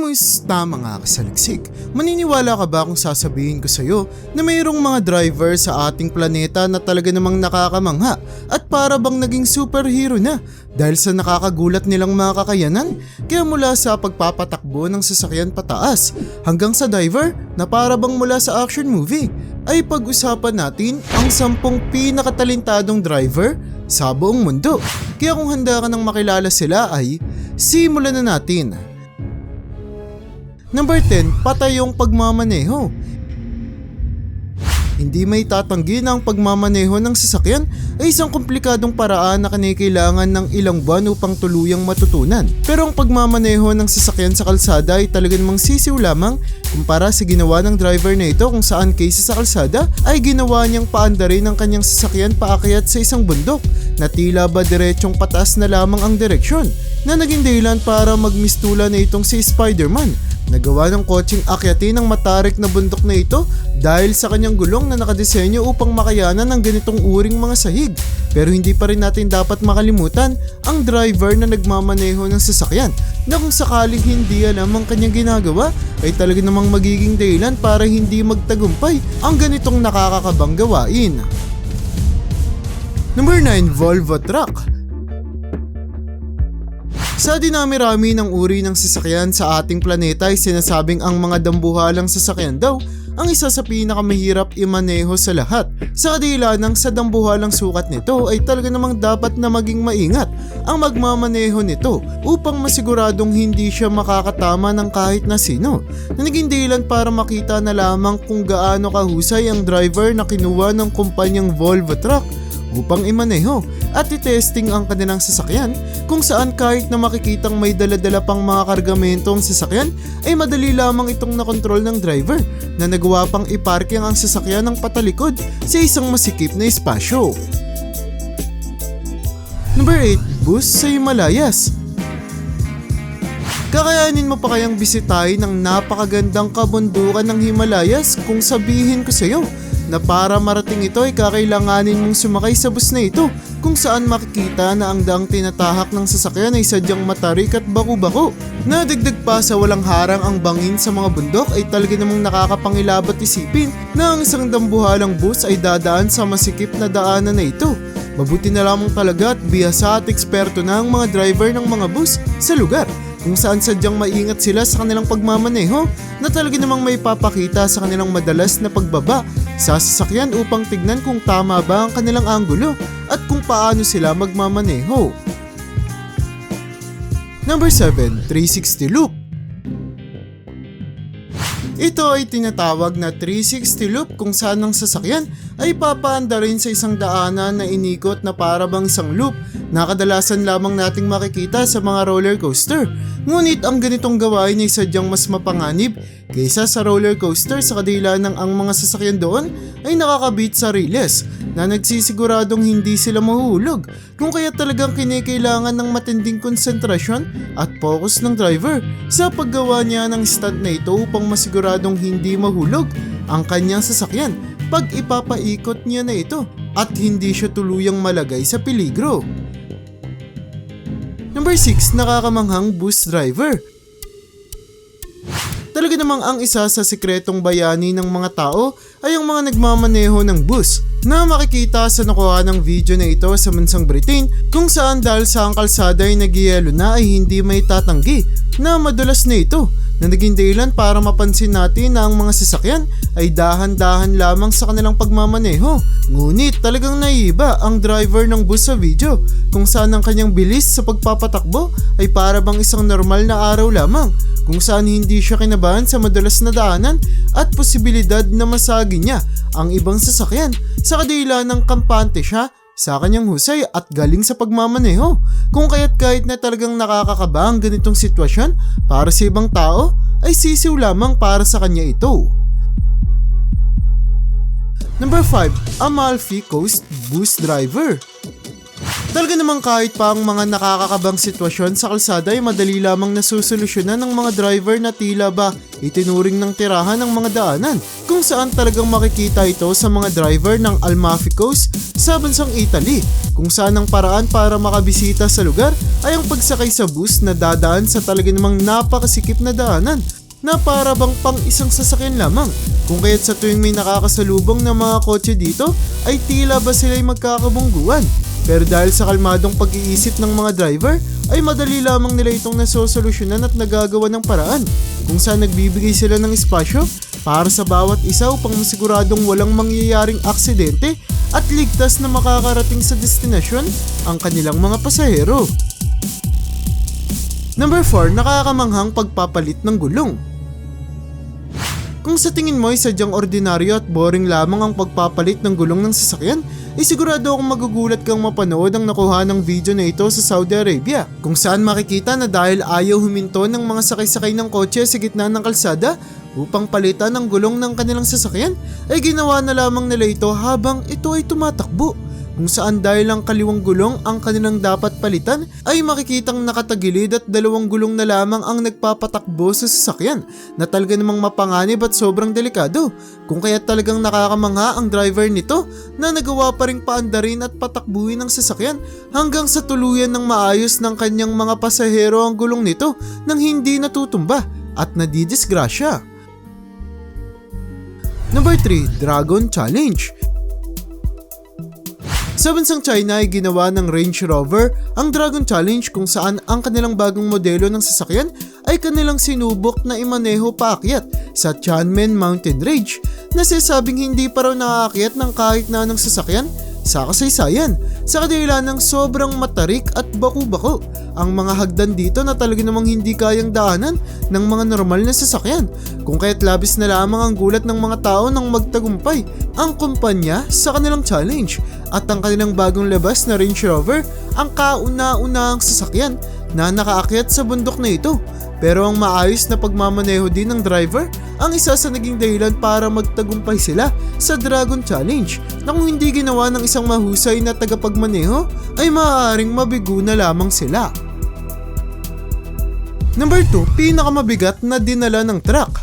Kumusta mga kasaliksik? Maniniwala ka ba kung sasabihin ko sa'yo na mayroong mga driver sa ating planeta na talaga namang nakakamangha at para bang naging superhero na dahil sa nakakagulat nilang mga kakayanan kaya mula sa pagpapatakbo ng sasakyan pataas hanggang sa diver na para bang mula sa action movie ay pag-usapan natin ang sampung pinakatalentadong driver sa buong mundo. Kaya kung handa ka nang makilala sila ay simulan na natin. Number 10, patay yung pagmamaneho. Hindi may tatanggi na ang pagmamaneho ng sasakyan ay isang komplikadong paraan na kailangan ng ilang buwan upang tuluyang matutunan. Pero ang pagmamaneho ng sasakyan sa kalsada ay talaga namang sisiw lamang kumpara sa ginawa ng driver na ito kung saan kaysa sa kalsada ay ginawa niyang paandarin ng kanyang sasakyan paakyat sa isang bundok na tila ba diretsong pataas na lamang ang direksyon na naging dahilan para magmistula na itong si Spider-Man Nagawa ng kotseng akyatin ang matarik na bundok na ito dahil sa kanyang gulong na nakadesenyo upang makayanan ng ganitong uring mga sahig. Pero hindi pa rin natin dapat makalimutan ang driver na nagmamaneho ng sasakyan na kung sakaling hindi alam ang kanyang ginagawa ay talaga namang magiging dahilan para hindi magtagumpay ang ganitong nakakakabang gawain. Number 9, Volvo Truck. Sa dinami-rami ng uri ng sasakyan sa ating planeta ay sinasabing ang mga dambuhalang sasakyan daw ang isa sa pinakamahirap imaneho sa lahat. Sa kadila ng sa dambuhalang sukat nito ay talaga namang dapat na maging maingat ang magmamaneho nito upang masiguradong hindi siya makakatama ng kahit na sino. Na naging dahilan para makita na lamang kung gaano kahusay ang driver na kinuha ng kumpanyang Volvo Truck upang imaneho at itesting ang kanilang sasakyan kung saan kahit na makikitang may daladala pang mga kargamento ang sasakyan ay madali lamang itong nakontrol ng driver na nagawa pang iparking ang sasakyan ng patalikod sa isang masikip na espasyo. Number 8, bus sa Himalayas. Kakayanin mo pa kayang bisitahin ng napakagandang kabundukan ng Himalayas kung sabihin ko sa iyo na para marating ito ay kakailanganin mong sumakay sa bus na ito kung saan makikita na ang daang tinatahak ng sasakyan ay sadyang matarik at baku-bako. Nadagdag pa sa walang harang ang bangin sa mga bundok ay talaga namang nakakapangilabat isipin na ang isang dambuhalang bus ay dadaan sa masikip na daanan na ito. Mabuti na lamang talaga at bihasa at eksperto na ang mga driver ng mga bus sa lugar kung saan sadyang maingat sila sa kanilang pagmamaneho na talaga namang may papakita sa kanilang madalas na pagbaba sa sasakyan upang tignan kung tama ba ang kanilang anggulo at kung paano sila magmamaneho. Number 7, 360 loop. Ito ay tinatawag na 360 loop kung saan ang sasakyan ay papaanda rin sa isang daanan na inikot na parabang isang loop na kadalasan lamang nating makikita sa mga roller coaster. Ngunit ang ganitong gawain ay sadyang mas mapanganib kaysa sa roller coaster sa kadila ng ang mga sasakyan doon ay nakakabit sa riles na nagsisiguradong hindi sila mahuhulog kung kaya talagang kinikailangan ng matinding konsentrasyon at focus ng driver sa paggawa niya ng stunt na ito upang masiguradong hindi mahulog ang kanyang sasakyan pag ipapaikot niya na ito at hindi siya tuluyang malagay sa peligro. Number 6, nakakamanghang bus driver. Talaga namang ang isa sa sikretong bayani ng mga tao ay ang mga nagmamaneho ng bus na makikita sa nakuha ng video na ito sa bansang Britain kung saan dahil sa ang kalsada ay nagyelo na ay hindi may tatanggi na madulas na ito na naging dahilan para mapansin natin na ang mga sasakyan ay dahan-dahan lamang sa kanilang pagmamaneho. Ngunit talagang naiiba ang driver ng bus sa video kung saan ang kanyang bilis sa pagpapatakbo ay para bang isang normal na araw lamang kung saan hindi siya kinabahan sa madalas na daanan at posibilidad na masagi niya ang ibang sasakyan sa kadila ng kampante siya sa kanyang husay at galing sa pagmamaneho. Kung kaya't kahit na talagang nakakakaba ang ganitong sitwasyon para sa ibang tao, ay sisiw lamang para sa kanya ito. Number 5, Amalfi Coast Bus Driver. Talaga namang kahit pa ang mga nakakakabang sitwasyon sa kalsada ay madali lamang nasusolusyonan ng mga driver na tila ba itinuring ng tirahan ng mga daanan kung saan talagang makikita ito sa mga driver ng Almafi Coast sa bansang Italy kung saan ang paraan para makabisita sa lugar ay ang pagsakay sa bus na dadaan sa talaga namang napakasikip na daanan na para bang pang isang sasakyan lamang. Kung kaya't sa tuwing may nakakasalubong na mga kotse dito, ay tila ba sila'y magkakabungguan. Pero dahil sa kalmadong pag-iisip ng mga driver, ay madali lamang nila itong nasosolusyonan at nagagawa ng paraan kung saan nagbibigay sila ng espasyo para sa bawat isa upang masiguradong walang mangyayaring aksidente at ligtas na makakarating sa destinasyon ang kanilang mga pasahero. Number 4, nakakamanghang pagpapalit ng gulong. Kung sa tingin mo ay sadyang ordinaryo at boring lamang ang pagpapalit ng gulong ng sasakyan, ay sigurado akong magugulat kang mapanood ang nakuha ng video na ito sa Saudi Arabia. Kung saan makikita na dahil ayaw huminto ng mga sakay-sakay ng kotse sa gitna ng kalsada upang palitan ang gulong ng kanilang sasakyan ay ginawa na lamang nila ito habang ito ay tumatakbo kung saan dahil ang kaliwang gulong ang kanilang dapat palitan ay makikitang nakatagilid at dalawang gulong na lamang ang nagpapatakbo sa sasakyan na talaga namang mapanganib at sobrang delikado kung kaya talagang nakakamangha ang driver nito na nagawa pa ring paandarin at patakbuhin ng sasakyan hanggang sa tuluyan ng maayos ng kanyang mga pasahero ang gulong nito nang hindi natutumba at nadidisgrasya. Number 3, Dragon Challenge. Sa bansang China ay ginawa ng Range Rover ang Dragon Challenge kung saan ang kanilang bagong modelo ng sasakyan ay kanilang sinubok na imaneho paakyat sa Tianmen Mountain Range na sasabing hindi pa raw nakaakyat ng kahit na anong sasakyan sa kasaysayan sa kadahilan ng sobrang matarik at baku-bako ang mga hagdan dito na talaga namang hindi kayang daanan ng mga normal na sasakyan. Kung kaya't labis na lamang ang gulat ng mga tao nang magtagumpay ang kumpanya sa kanilang challenge. At ang kanilang bagong labas na Range Rover ang kauna-unahang sasakyan na nakaakyat sa bundok na ito pero ang maayos na pagmamaneho din ng driver ang isa sa naging dahilan para magtagumpay sila sa Dragon Challenge na kung hindi ginawa ng isang mahusay na tagapagmaneho ay maaaring mabigo na lamang sila. Number 2, pinakamabigat na dinala ng truck.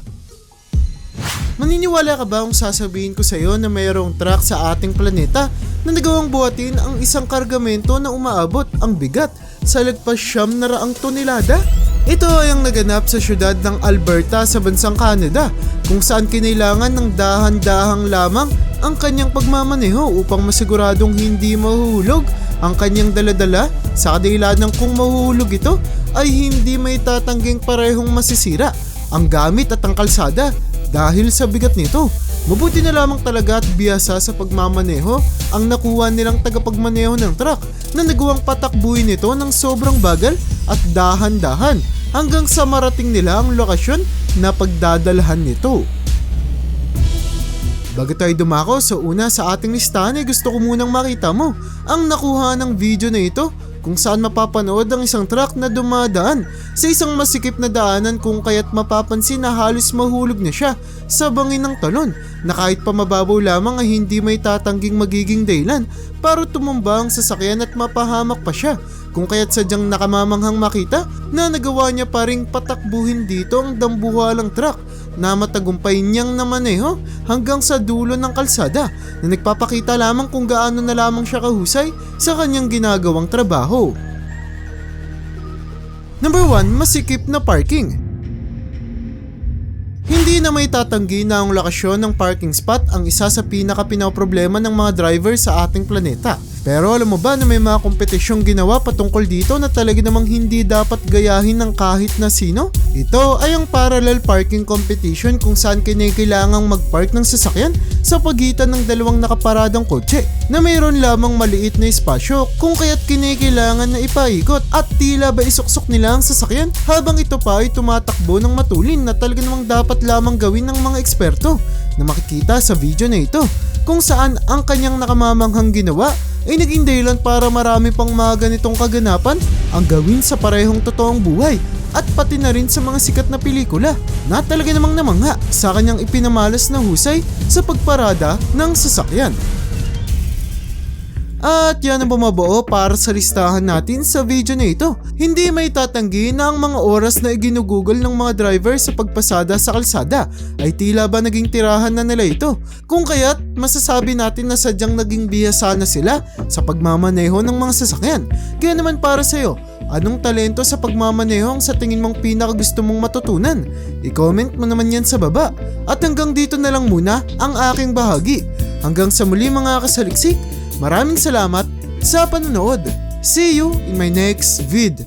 Maniniwala ka ba kung sasabihin ko sa iyo na mayroong truck sa ating planeta na nagawang buhatin ang isang kargamento na umaabot ang bigat sa lagpas siyam na raang tonelada? Ito ay ang naganap sa syudad ng Alberta sa bansang Canada kung saan kinailangan ng dahan-dahang lamang ang kanyang pagmamaneho upang masiguradong hindi mahuhulog ang kanyang daladala sa kadahilan ng kung mahuhulog ito ay hindi may tatangging parehong masisira ang gamit at ang kalsada dahil sa bigat nito. Mabuti na lamang talaga at biyasa sa pagmamaneho ang nakuha nilang tagapagmaneho ng truck na nagawang patakbuhin ito ng sobrang bagal at dahan-dahan hanggang sa marating nila ang lokasyon na pagdadalhan nito. Bago tayo dumako sa una sa ating listahan ay gusto ko munang makita mo ang nakuha ng video na ito kung saan mapapanood ang isang truck na dumadaan sa isang masikip na daanan kung kaya't mapapansin na halos mahulog na siya sa bangin ng talon na kahit pa mababaw lamang ay hindi may tatangging magiging dahilan para tumumba ang sasakyan at mapahamak pa siya. Kung kaya't sadyang nakamamanghang makita na nagawa niya pa ring patakbuhin dito ang dambuhalang truck na matagumpay niyang namaneho hanggang sa dulo ng kalsada na nagpapakita lamang kung gaano na lamang siya kahusay sa kanyang ginagawang trabaho. Number 1, masikip na parking. Hindi na may tatanggi na ang lokasyon ng parking spot ang isa sa pinaka-pinaproblema ng mga driver sa ating planeta. Pero alam mo ba na may mga kompetisyong ginawa patungkol dito na talaga namang hindi dapat gayahin ng kahit na sino? Ito ay ang parallel parking competition kung saan kinakailangang mag-park ng sasakyan sa pagitan ng dalawang nakaparadang kotse na mayroon lamang maliit na espasyo kung kaya't kinakailangan na ipaikot at tila ba isuksok nila ang sasakyan habang ito pa ay tumatakbo ng matulin na talaga namang dapat lamang gawin ng mga eksperto na makikita sa video na ito kung saan ang kanyang nakamamanghang ginawa ay naging dahilan para marami pang mga ganitong kaganapan ang gawin sa parehong totoong buhay at pati na rin sa mga sikat na pelikula na talaga namang namangha sa kanyang ipinamalas na husay sa pagparada ng sasakyan. At yan ang bumabuo para sa listahan natin sa video na ito. Hindi may tatanggi na ang mga oras na iginugugol ng mga driver sa pagpasada sa kalsada ay tila ba naging tirahan na nila ito. Kung kaya't masasabi natin na sadyang naging bihasa na sila sa pagmamaneho ng mga sasakyan. Kaya naman para sa'yo, anong talento sa pagmamaneho ang sa tingin mong pinaka gusto mong matutunan? I-comment mo naman yan sa baba. At hanggang dito na lang muna ang aking bahagi. Hanggang sa muli mga kasaliksik, Maraming salamat sa panonood. See you in my next vid.